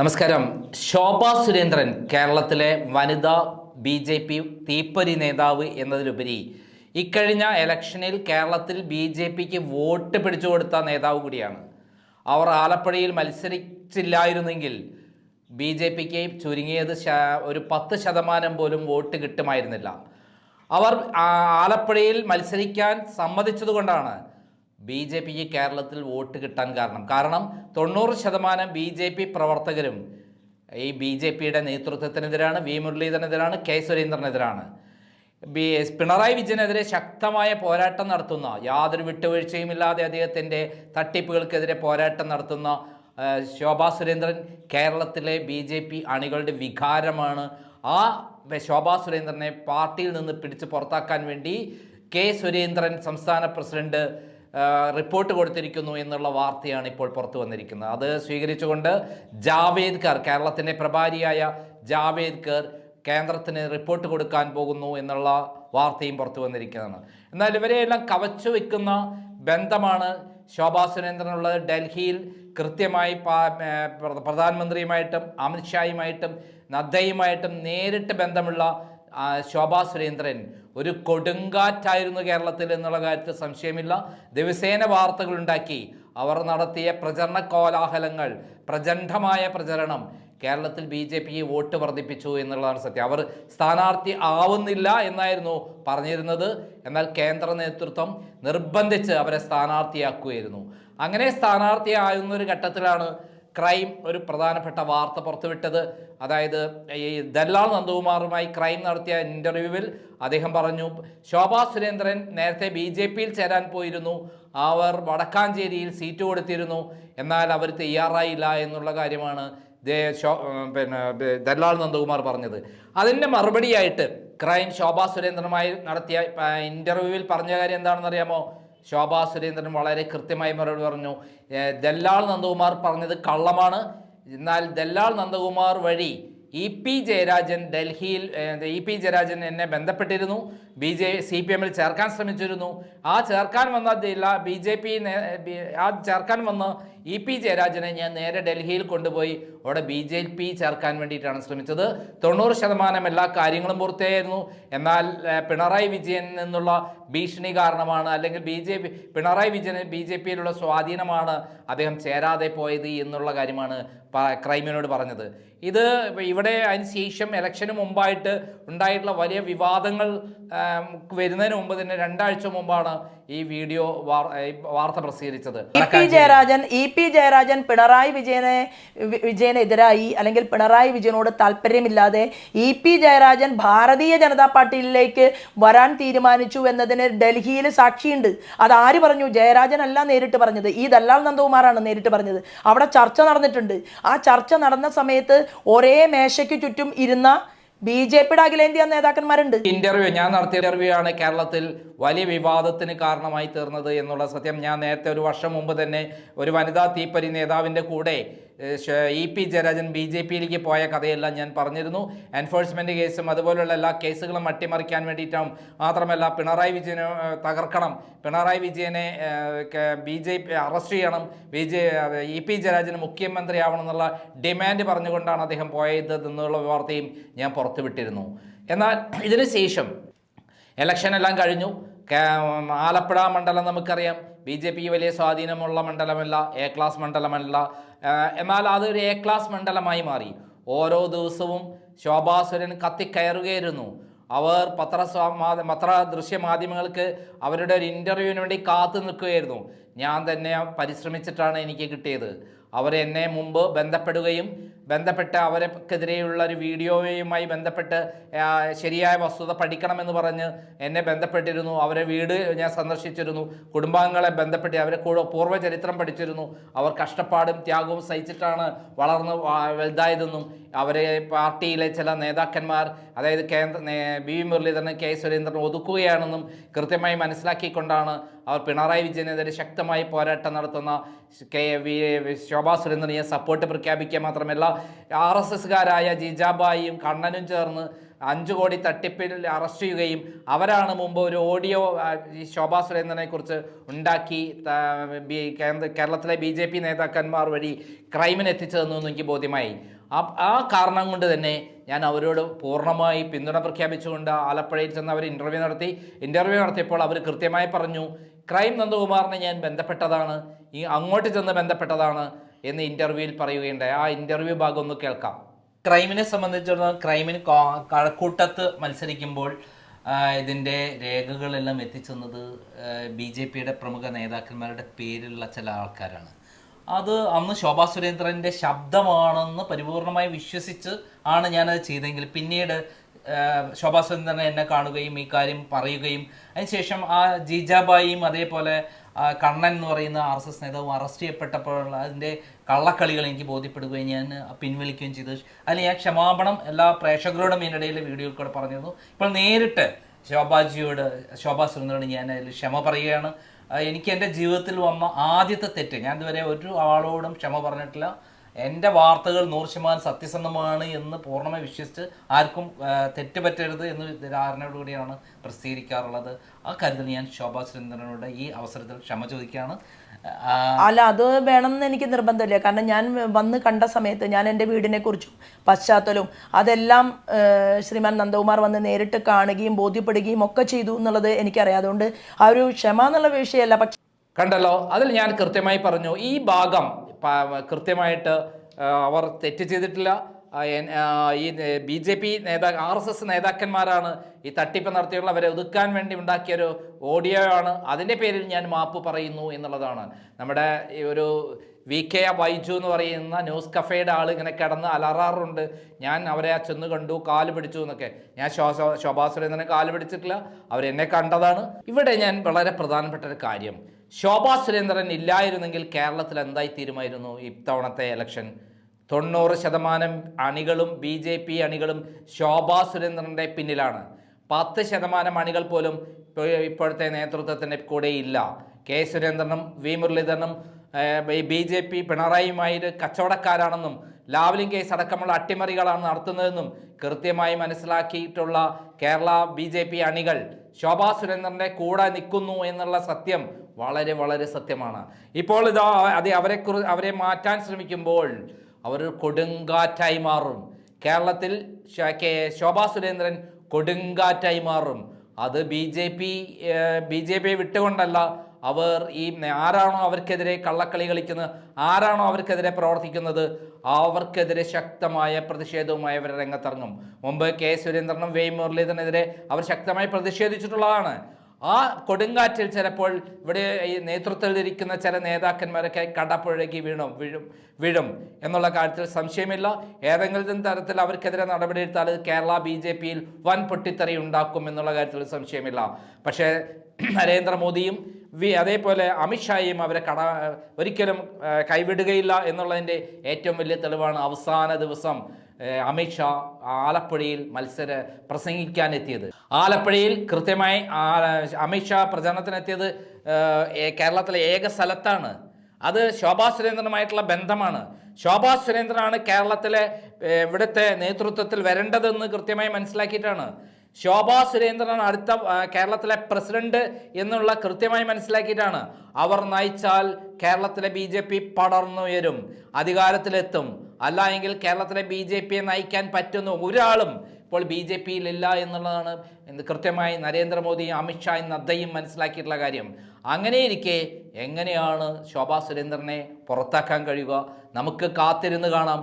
നമസ്കാരം. ശോഭ സുരേന്ദ്രൻ കേരളത്തിലെ വനിതാ ബി ജെ പി തീപ്പൊരി നേതാവ് എന്നതിലുപരി ഇക്കഴിഞ്ഞ ഇലക്ഷനിൽ കേരളത്തിൽ ബി ജെ പിക്ക് വോട്ട് പിടിച്ചു കൊടുത്ത നേതാവ് കൂടിയാണ്. അവർ ആലപ്പുഴയിൽ മത്സരിച്ചില്ലായിരുന്നെങ്കിൽ ബി ജെ പിക്ക് ചുരുങ്ങിയത് ഒരു പത്ത് ശതമാനം പോലും വോട്ട് കിട്ടുമായിരുന്നില്ല. അവർ ആലപ്പുഴയിൽ മത്സരിക്കാൻ സമ്മതിച്ചതുകൊണ്ടാണ് ബി ജെ പിക്ക് കേരളത്തിൽ വോട്ട് കിട്ടാൻ കാരണം. കാരണം തൊണ്ണൂറ് ശതമാനം ബി ജെ പി പ്രവർത്തകരും ഈ ബി ജെ പിയുടെ നേതൃത്വത്തിനെതിരാണ് വി മുരളീധരനെതിരാണ് കെ സുരേന്ദ്രനെതിരാണ്. ബി എസ് പിണറായി വിജയനെതിരെ ശക്തമായ പോരാട്ടം നടത്തുന്ന യാതൊരു വിട്ടുവീഴ്ചയുമില്ലാതെ അദ്ദേഹത്തിന്റെ തട്ടിപ്പുകൾക്കെതിരെ പോരാട്ടം നടത്തുന്ന ശോഭാ സുരേന്ദ്രൻ കേരളത്തിലെ ബി ജെ പി അണികളുടെ വികാരമാണ്. ആ ശോഭാ സുരേന്ദ്രനെ പാർട്ടിയിൽ നിന്ന് പിടിച്ച് പുറത്താക്കാൻ വേണ്ടി കെ സുരേന്ദ്രൻ സംസ്ഥാന പ്രസിഡന്റ് റിപ്പോർട്ട് കൊടുത്തിരിക്കുന്നു എന്നുള്ള വാർത്തയാണ് ഇപ്പോൾ പുറത്തു വന്നിരിക്കുന്നത്. അത് സ്വീകരിച്ചുകൊണ്ട് ജാവേദ്കർ കേരളത്തിന്റെ പ്രഭാരിയായ ജാവേദ്കർ കേന്ദ്രത്തിന് റിപ്പോർട്ട് കൊടുക്കാൻ പോകുന്നു എന്നുള്ള വാർത്തയും പുറത്തു വന്നിരിക്കുന്നതാണ്. എന്നാൽ ഇവരെയെല്ലാം കവച്ചു വെക്കുന്ന ബന്ധമാണ് ശോഭാ സുരേന്ദ്രനുള്ളത് ഡൽഹിയിൽ കൃത്യമായി പ്രധാനമന്ത്രിയുമായിട്ടും അമിത്ഷായുമായിട്ടും നദ്ദയുമായിട്ടും നേരിട്ട് ബന്ധമുള്ള ശോഭാ സുരേന്ദ്രൻ ഒരു കൊടുങ്കാറ്റായിരുന്നു കേരളത്തിൽ എന്നുള്ള കാര്യത്തിൽ സംശയമില്ല. ദിവസേന വാർത്തകളുണ്ടാക്കി. അവർ നടത്തിയ പ്രചരണ കോലാഹലങ്ങൾ പ്രചണ്ഡമായ പ്രചരണം കേരളത്തിൽ ബി ജെ പി വോട്ട് വർദ്ധിപ്പിച്ചു എന്നുള്ളതാണ് സത്യം. അവർ സ്ഥാനാർത്ഥി ആവുന്നില്ല എന്നായിരുന്നു പറഞ്ഞിരുന്നത്. എന്നാൽ കേന്ദ്ര നേതൃത്വം നിർബന്ധിച്ച് അവരെ സ്ഥാനാർത്ഥിയാക്കുകയായിരുന്നു. അങ്ങനെ സ്ഥാനാർത്ഥിയാകുന്ന ഒരു ഘട്ടത്തിലാണ് ക്രൈം ഒരു പ്രധാനപ്പെട്ട വാർത്ത പുറത്തുവിട്ടത്. അതായത് ഈ ദല്ലാൽ നന്ദകുമാറുമായി ക്രൈം നടത്തിയ ഇന്റർവ്യൂവിൽ അദ്ദേഹം പറഞ്ഞു ശോഭാ സുരേന്ദ്രൻ നേരത്തെ ബി ജെ പിയിൽ ചേരാൻ പോയിരുന്നു. അവർ വടക്കാഞ്ചേരിയിൽ സീറ്റ് കൊടുത്തിരുന്നു. എന്നാൽ അവർ തയ്യാറായില്ല എന്നുള്ള കാര്യമാണ് പിന്നെ ദല്ലാൾ നന്ദകുമാർ പറഞ്ഞത്. അതിന്റെ മറുപടിയായിട്ട് ക്രൈം ശോഭാ സുരേന്ദ്രനുമായി നടത്തിയ ഇന്റർവ്യൂവിൽ പറഞ്ഞ കാര്യം എന്താണെന്ന് അറിയാമോ ശോഭാ സുരേന്ദ്രൻ വളരെ കൃത്യമായി മറുപടി പറഞ്ഞു. ദല്ലാൾ നന്ദകുമാർ പറഞ്ഞത് കള്ളമാണ്. എന്നാൽ ദല്ലാൾ നന്ദകുമാർ വഴി ഇ പി ജയരാജൻ ഡൽഹിയിൽ ഇ പി ജയരാജൻ എന്നെ ബന്ധപ്പെട്ടിരുന്നു. ബി ജെ സി പി എമ്മിൽ ചേർക്കാൻ ശ്രമിച്ചിരുന്നു. ആ ചേർക്കാൻ വന്ന ജില്ല ബി ജെ പി ആ ചേർക്കാൻ വന്ന ഇ പി ജയരാജനെ ഞാൻ നേരെ ഡൽഹിയിൽ കൊണ്ടുപോയി. അവിടെ ബി ജെ പി ചേർക്കാൻ വേണ്ടിയിട്ടാണ് ശ്രമിച്ചത്. തൊണ്ണൂറ് ശതമാനം എല്ലാ കാര്യങ്ങളും പൂർത്തിയായിരുന്നു. എന്നാൽ പിണറായി വിജയൻ നിന്നുള്ള ഭീഷണി കാരണമാണ് അല്ലെങ്കിൽ ബി ജെ പി പിണറായി വിജയന് ബി ജെ പിയിലുള്ള സ്വാധീനമാണ് അദ്ദേഹം ചേരാതെ പോയത് എന്നുള്ള കാര്യമാണ് ക്രൈമിനോട് പറഞ്ഞത്. ഇത് ഇവിടെ അതിന് ശേഷം ഇലക്ഷന് മുമ്പായിട്ട് ഉണ്ടായിട്ടുള്ള വലിയ വിവാദങ്ങൾ വരുന്നതിന് മുമ്പ് തന്നെ രണ്ടാഴ്ച മുമ്പാണ് ഈ വീഡിയോ വാർത്ത പ്രസിദ്ധീകരിച്ചത് E P Jayarajan E P Jayarajan Pinarayi വിജയനെ വിജയനെതിരായി അല്ലെങ്കിൽ പിണറായി വിജയനോട് താല്പര്യമില്ലാതെ ഇ പി ജയരാജൻ ഭാരതീയ ജനതാ പാർട്ടിയിലേക്ക് വരാൻ തീരുമാനിച്ചു എന്നതിന് ഡൽഹിയിൽ സാക്ഷിയുണ്ട്. അത് ആര് പറഞ്ഞു? ജയരാജൻ അല്ല നേരിട്ട് പറഞ്ഞത്. ഈ ദല്ലാൽ നന്ദകുമാറാണ് നേരിട്ട് പറഞ്ഞത്. അവിടെ ചർച്ച നടന്നിട്ടുണ്ട്. ആ ചർച്ച നടന്ന സമയത്ത് ഒരേ മേശയ്ക്ക് ചുറ്റും ഇരുന്ന ബി ജെ പിയുടെ അഖിലേന്ത്യാ നേതാക്കന്മാരുണ്ട്. ഇന്റർവ്യൂ ഞാൻ നടത്തിയ ഇന്റർവ്യൂ ആണ് കേരളത്തിൽ വലിയ വിവാദത്തിന് കാരണമായി തീർന്നത് എന്നുള്ള സത്യം. ഞാൻ നേരത്തെ ഒരു വർഷം മുമ്പ് തന്നെ ഒരു വനിതാ തീപ്പരി നേതാവിന്റെ കൂടെ E P Jayarajan B J പിയിലേക്ക് പോയ കഥയെല്ലാം ഞാൻ പറഞ്ഞിരുന്നു. എൻഫോഴ്സ്മെന്റ് കേസും അതുപോലുള്ള എല്ലാ കേസുകളും അട്ടിമറിക്കാൻ വേണ്ടിയിട്ടും മാത്രമല്ല പിണറായി വിജയനെ തകർക്കണം. പിണറായി വിജയനെ ബി ജെ പി അറസ്റ്റ് ചെയ്യണം. ബി ജെ ഇ പി ജയരാജന് മുഖ്യമന്ത്രിയാവണം എന്നുള്ള ഡിമാൻഡ് പറഞ്ഞുകൊണ്ടാണ് അദ്ദേഹം പോയത് എന്നുള്ള വാർത്തയും ഞാൻ പുറത്തുവിട്ടിരുന്നു. എന്നാൽ ഇതിനുശേഷം ശേഷം ഇലക്ഷൻ എല്ലാം കഴിഞ്ഞു ആലപ്പുഴ മണ്ഡലം നമുക്കറിയാം. ബി ജെ പി വലിയ സ്വാധീനമുള്ള മണ്ഡലമല്ല എ ക്ലാസ് മണ്ഡലമല്ല. എന്നാൽ അതൊരു എ ക്ലാസ് മണ്ഡലമായി മാറി. ഓരോ ദിവസവും ശോഭാസുരൻ കത്തിക്കയറുകയായിരുന്നു. അവർ പത്ര പത്ര ദൃശ്യമാധ്യമങ്ങൾക്ക് അവരുടെ ഒരു ഇന്റർവ്യൂവിന് വേണ്ടി കാത്തു നിൽക്കുകയായിരുന്നു. ഞാൻ തന്നെ പരിശ്രമിച്ചിട്ടാണ് എനിക്ക് കിട്ടിയത്. അവരെന്നെ മുമ്പ് ബന്ധപ്പെടുകയും ബന്ധപ്പെട്ട് അവർക്കെതിരെയുള്ള ഒരു വീഡിയോയുമായി ബന്ധപ്പെട്ട് ശരിയായ വസ്തുത പഠിക്കണമെന്ന് പറഞ്ഞ് എന്നെ ബന്ധപ്പെട്ടിരുന്നു. അവരെ വീട് ഞാൻ സന്ദർശിച്ചിരുന്നു. കുടുംബാംഗങ്ങളെ ബന്ധപ്പെട്ട് അവരെ കൂടെ പൂർവചരിത്രം പഠിച്ചിരുന്നു. അവർ കഷ്ടപ്പാടും ത്യാഗവും സഹിച്ചിട്ടാണ് വളർന്ന് വലുതായതെന്നും അവരെ പാർട്ടിയിലെ ചില നേതാക്കന്മാർ അതായത് കേന്ദ്ര B V Muraleedharan K Surendran ഒതുക്കുകയാണെന്നും കൃത്യമായി മനസ്സിലാക്കിക്കൊണ്ടാണ് അവർ പിണറായി വിജയനെതിരെ ശക്തമായി പോരാട്ടം നടത്തുന്ന കെ വി ശോഭാ സുരേന്ദ്രനെ സപ്പോർട്ട് പ്രഖ്യാപിക്കുക മാത്രമല്ല ആർ എസ് എസ്സുകാരായ ജിജാബായിയും കണ്ണനും ചേർന്ന് അഞ്ചു കോടി തട്ടിപ്പിൽ അറസ്റ്റ് ചെയ്യുകയും അവരാണ് മുമ്പ് ഒരു ഓഡിയോ ഈ ശോഭാ സുരേന്ദ്രനെ കുറിച്ച് ഉണ്ടാക്കി കേരളത്തിലെ ബി ജെ പി നേതാക്കന്മാർ വഴി ക്രൈമിന് എനിക്ക് ബോധ്യമായി. ആ കാരണം കൊണ്ട് തന്നെ ഞാൻ അവരോട് പൂർണമായി പിന്തുണ പ്രഖ്യാപിച്ചുകൊണ്ട് ആലപ്പുഴയിൽ ചെന്ന് അവർ ഇന്റർവ്യൂ നടത്തി. ഇന്റർവ്യൂ നടത്തിയപ്പോൾ അവർ കൃത്യമായി പറഞ്ഞു ക്രൈം നന്ദകുമാറിനെ ഞാൻ ബന്ധപ്പെട്ടതാണ്. ഈ അങ്ങോട്ട് ചെന്ന് ബന്ധപ്പെട്ടതാണ്. എന്ന് ഇന്റർവ്യൂവിൽ പറയുകയുണ്ടായി. ആ ഇന്റർവ്യൂ ഭാഗം ഒന്ന് കേൾക്കാം. ക്രൈമിനെ സംബന്ധിച്ചിടത്തോളം ക്രൈമിന് കഴക്കൂട്ടത്ത് മത്സരിക്കുമ്പോൾ ഇതിന്റെ രേഖകളെല്ലാം എത്തിച്ചെന്നത് ബി ജെ പിയുടെ പ്രമുഖ നേതാക്കന്മാരുടെ പേരിലുള്ള ചില ആൾക്കാരാണ്. അത് അന്ന് ശോഭാ സുരേന്ദ്രന്റെ ശബ്ദമാണെന്ന് പരിപൂർണമായി വിശ്വസിച്ച് ആണ് ഞാനത് ചെയ്തെങ്കിൽ പിന്നീട് ശോഭാ സുരേന്ദ്രൻ എന്നെ കാണുകയും ഈ കാര്യം പറയുകയും അതിനുശേഷം ആ ജീജാബായിയും അതേപോലെ കണ്ണൻ എന്ന് പറയുന്ന ആർ എസ് എസ് നേതാവും അറസ്റ്റ് ചെയ്യപ്പെട്ടപ്പോഴുള്ള അതിന്റെ കള്ളക്കളികൾ എനിക്ക് ബോധ്യപ്പെടുകയും ഞാൻ പിൻവലിക്കുകയും ചെയ്തു. അതിൽ ഞാൻ ക്ഷമാപണം എല്ലാ പ്രേക്ഷകരോടും ഇതിനിടയിൽ വീഡിയോയിൽ കൂടെ പറഞ്ഞിരുന്നു. ഇപ്പോൾ നേരിട്ട് ശോഭാജിയോട് ശോഭാ സുരേന്ദ്രനോട് ഞാൻ അതിൽ ക്ഷമ പറയുകയാണ്. എനിക്ക് എന്റെ ജീവിതത്തിൽ വന്ന ആദ്യത്തെ തെറ്റ് ഞാൻ ഇതുവരെ ഒരു ആളോടും ക്ഷമ പറഞ്ഞിട്ടില്ല. എന്റെ വാർത്തകൾ നൂറ് ശതമാനം സത്യസന്ധമാണ് എന്ന് പൂർണമായി വിശ്വസിച്ച് ആർക്കും തെറ്റ് പറ്റരുത് എന്ന് ധാരണയോടുകൂടിയാണ് പ്രസിദ്ധീകരിക്കാറുള്ളത്. ആ കരുതൽ ഞാൻ ശോഭാ സുരേന്ദ്രനോട് ഈ അവസരത്തിൽ ക്ഷമ ചോദിക്കുകയാണ്. അല്ല അത് വേണമെന്ന് എനിക്ക് നിർബന്ധമില്ല. കാരണം ഞാൻ വന്ന് കണ്ട സമയത്ത് ഞാൻ എന്റെ വീടിനെ കുറിച്ചും പശ്ചാത്തലവും അതെല്ലാം ശ്രീമാൻ നന്ദകുമാർ വന്ന് നേരിട്ട് കാണുകയും ബോധ്യപ്പെടുകയും ഒക്കെ ചെയ്തു എന്നുള്ളത് എനിക്കറിയാം. അതുകൊണ്ട് ആ ഒരു ക്ഷമ എന്നുള്ള വിഷയമല്ല. പക്ഷെ കണ്ടല്ലോ അതിൽ ഞാൻ കൃത്യമായി പറഞ്ഞു ഈ ഭാഗം കൃത്യമായിട്ട് അവർ തെറ്റ് ചെയ്തിട്ടില്ല. ഈ ബി ജെ പി നേതാ ആർ എസ് എസ് നേതാക്കന്മാരാണ് ഈ തട്ടിപ്പ് നടത്തിയുള്ള അവരെ ഒതുക്കാൻ വേണ്ടി ഉണ്ടാക്കിയൊരു ഓഡിയോ ആണ്. അതിന്റെ പേരിൽ ഞാൻ മാപ്പ് പറയുന്നു എന്നുള്ളതാണ്. നമ്മുടെ ഈ ഒരു വി കെ ബൈജു എന്ന് പറയുന്ന ന്യൂസ് കഫേയുടെ ആൾ ഇങ്ങനെ കിടന്ന് അലറാറുണ്ട്. ഞാൻ അവരെ ചെന്ന് കണ്ടു കാൽ പിടിച്ചു എന്നൊക്കെ. ഞാൻ ശോഭാ സുരേന്ദ്രനെ കാൽ പിടിച്ചിട്ടില്ല. അവരെന്നെ കണ്ടതാണ്. ഇവിടെ ഞാൻ വളരെ പ്രധാനപ്പെട്ട ഒരു കാര്യം. ശോഭാ സുരേന്ദ്രൻ ഇല്ലായിരുന്നെങ്കിൽ കേരളത്തിൽ എന്തായി തീരുമായിരുന്നു ഇത്തവണത്തെ ഇലക്ഷൻ തൊണ്ണൂറ് ശതമാനം അണികളും ബി ജെ പി അണികളും ശോഭാ സുരേന്ദ്രന്റെ പിന്നിലാണ്. പത്ത് ശതമാനം അണികൾ പോലും ഇപ്പോഴത്തെ നേതൃത്വത്തിന്റെ കൂടെ ഇല്ല. കെ സുരേന്ദ്രനും വി മുരളീധരനും ബി ജെ പി പിണറായിയുമായി കച്ചവടക്കാരാണെന്നും ലാവ്ലിംഗ് കേസ് അടക്കമുള്ള അട്ടിമറികളാണ് നടത്തുന്നതെന്നും കൃത്യമായി മനസ്സിലാക്കിയിട്ടുള്ള കേരള ബി ജെ പി അണികൾ ശോഭാ സുരേന്ദ്രന്റെ കൂടെ നിൽക്കുന്നു എന്നുള്ള സത്യം വളരെ വളരെ സത്യമാണ്. ഇപ്പോൾ ഇതാ അത് അവരെ അവരെ മാറ്റാൻ ശ്രമിക്കുമ്പോൾ അവർ കൊടുങ്കാറ്റായി മാറും. കേരളത്തിൽ കെ- ശോഭാ സുരേന്ദ്രൻ കൊടുങ്കാറ്റായി മാറും. അത് B J P B J P വിട്ടുകൊണ്ടല്ല അവർ ഈ ആരാണോ അവർക്കെതിരെ കള്ളക്കളി കളിക്കുന്നത് ആരാണോ അവർക്കെതിരെ പ്രവർത്തിക്കുന്നത് അവർക്കെതിരെ ശക്തമായ പ്രതിഷേധവുമായി അവർ രംഗത്തിറങ്ങും. മുമ്പ് കെ സുരേന്ദ്രനും വൈ മുരളീധരനെതിരെ അവർ ശക്തമായി പ്രതിഷേധിച്ചിട്ടുള്ളതാണ്. ആ കൊടുങ്കാറ്റിൽ ചിലപ്പോൾ ഇവിടെ ഈ നേതൃത്വത്തിലിരിക്കുന്ന ചില നേതാക്കന്മാരൊക്കെ കടപ്പുഴകി വീണും? വീഴും വീഴും എന്നുള്ള കാര്യത്തിൽ സംശയമില്ല. ഏതെങ്കിലും തരത്തിൽ അവർക്കെതിരെ നടപടിയെടുത്താൽ കേരള ബി ജെ പിയിൽ വൻ പൊട്ടിത്തെറി ഉണ്ടാക്കും എന്നുള്ള കാര്യത്തിൽ സംശയമില്ല. പക്ഷേ നരേന്ദ്രമോദിയും വി അതേപോലെ അമിത്ഷായും അവരെ കട ഒരിക്കലും കൈവിടുകയില്ല എന്നുള്ളതിന്റെ ഏറ്റവും വലിയ തെളിവാണ് അവസാന ദിവസം. അമിത്ഷാ ആലപ്പുഴയിൽ മത്സര പ്രസംഗിക്കാനെത്തിയത്. ആലപ്പുഴയിൽ കൃത്യമായി അമിത്ഷാ പ്രചരണത്തിനെത്തിയത് കേരളത്തിലെ ഏക സ്ഥലത്താണ്. അത് ശോഭാ സുരേന്ദ്രനുമായിട്ടുള്ള ബന്ധമാണ്. ശോഭാ സുരേന്ദ്രനാണ് കേരളത്തിലെ ഇവിടുത്തെ നേതൃത്വത്തിൽ വരേണ്ടതെന്ന് കൃത്യമായി മനസ്സിലാക്കിയിട്ടാണ്. ശോഭാ സുരേന്ദ്രനാണ് അടുത്ത കേരളത്തിലെ പ്രസിഡന്റ് എന്നുള്ള കൃത്യമായി മനസ്സിലാക്കിയിട്ടാണ്. അവർ നയിച്ചാൽ കേരളത്തിലെ ബി ജെ പി പടർന്നുയരും അധികാരത്തിലെത്തും. അല്ല എങ്കിൽ കേരളത്തിലെ ബി ജെ പിയെ നയിക്കാൻ പറ്റുന്ന ഒരാളും ഇപ്പോൾ ബി ജെ പിയിലില്ല എന്നുള്ളതാണ് കൃത്യമായി നരേന്ദ്രമോദിയും അമിത്ഷായും നദ്ദയും മനസ്സിലാക്കിയിട്ടുള്ള കാര്യം. അങ്ങനെയിരിക്കെ എങ്ങനെയാണ് ശോഭാ സുരേന്ദ്രനെ പുറത്താക്കാൻ കഴിയുക? നമുക്ക് കാത്തിരുന്ന് കാണാം.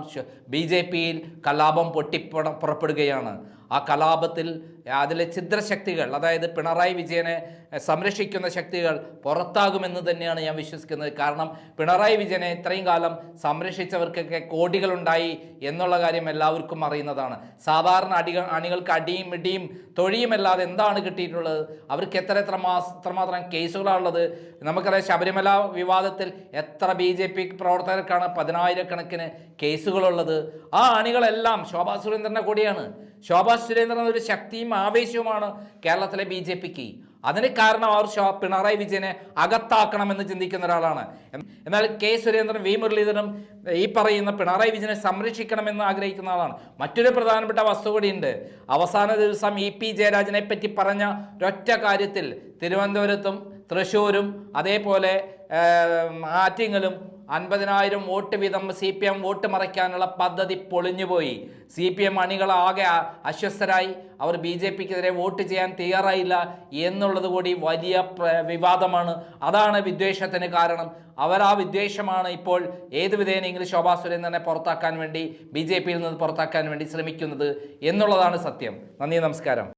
ബി ജെ പിയിൽ കലാപം പൊട്ടിപ്പുറ പുറപ്പെടുകയാണ്. ആ കലാപത്തിൽ അതിലെ ഛിദ്രശക്തികൾ അതായത് പിണറായി വിജയനെ സംരക്ഷിക്കുന്ന ശക്തികൾ പുറത്താകുമെന്ന് തന്നെയാണ് ഞാൻ വിശ്വസിക്കുന്നത്. കാരണം പിണറായി വിജയനെ ഇത്രയും കാലം സംരക്ഷിച്ചവർക്കൊക്കെ കോടികളുണ്ടായി എന്നുള്ള കാര്യം എല്ലാവർക്കും അറിയുന്നതാണ്. സാധാരണ അടികൾ അണികൾക്ക് അടിയും ഇടിയും തൊഴിയുമല്ലാതെ എന്താണ് കിട്ടിയിട്ടുള്ളത്? അവർക്ക് എത്ര എത്ര മാസം എത്രമാത്രം കേസുകളാണുള്ളത്? നമുക്കറിയാം ശബരിമല വിവാദത്തിൽ എത്ര ബി ജെ പി പ്രവർത്തകർക്കാണ് പതിനായിരക്കണക്കിന് കേസുകളുള്ളത്. ആ അണികളെല്ലാം ശോഭാ സുരേന്ദ്രന്റെ കൂടിയാണ്. ശോഭാ സുരേന്ദ്രൻ ഒരു ശക്തിയും ആവേശവുമാണ് കേരളത്തിലെ ബി ജെ പിക്ക്. അതിന് കാരണം അവർ ശോ- പിണറായി വിജയനെ അകത്താക്കണമെന്ന് ചിന്തിക്കുന്ന ഒരാളാണ്. എന്നാൽ കെ സുരേന്ദ്രൻ വി മുരളീധരനും ഈ പറയുന്ന പിണറായി വിജയനെ സംരക്ഷിക്കണമെന്ന് ആഗ്രഹിക്കുന്ന ആളാണ്. മറ്റൊരു പ്രധാനപ്പെട്ട വസ്തു കൂടിയുണ്ട്. അവസാന ദിവസം ഇ പി ജയരാജനെ പറ്റി പറഞ്ഞ ഒരൊറ്റ കാര്യത്തിൽ തിരുവനന്തപുരത്തും തൃശ്ശൂരും അതേപോലെ ആറ്റിങ്ങലും അൻപതിനായിരം വോട്ട് വീതം സി പി എം വോട്ട് മറയ്ക്കാനുള്ള പദ്ധതി പൊളിഞ്ഞുപോയി. സി പി എം അണികളാകെ അസ്വസ്ഥരായി അവർ ബി ജെ പിക്കെതിരെ വോട്ട് ചെയ്യാൻ തയ്യാറായില്ല എന്നുള്ളത് കൂടി വലിയ വിവാദമാണ്. അതാണ് വിദ്വേഷത്തിന് കാരണം. അവർ ആ വിദ്വേഷമാണ് ഇപ്പോൾ ഏത് ഇംഗ്ലീഷ് ശോഭാ സുരേന്ദ്രനെ പുറത്താക്കാൻ വേണ്ടി ബി ജെ പിയിൽ നിന്ന് പുറത്താക്കാൻ വേണ്ടി ശ്രമിക്കുന്നത് എന്നുള്ളതാണ് സത്യം. നന്ദി നമസ്കാരം.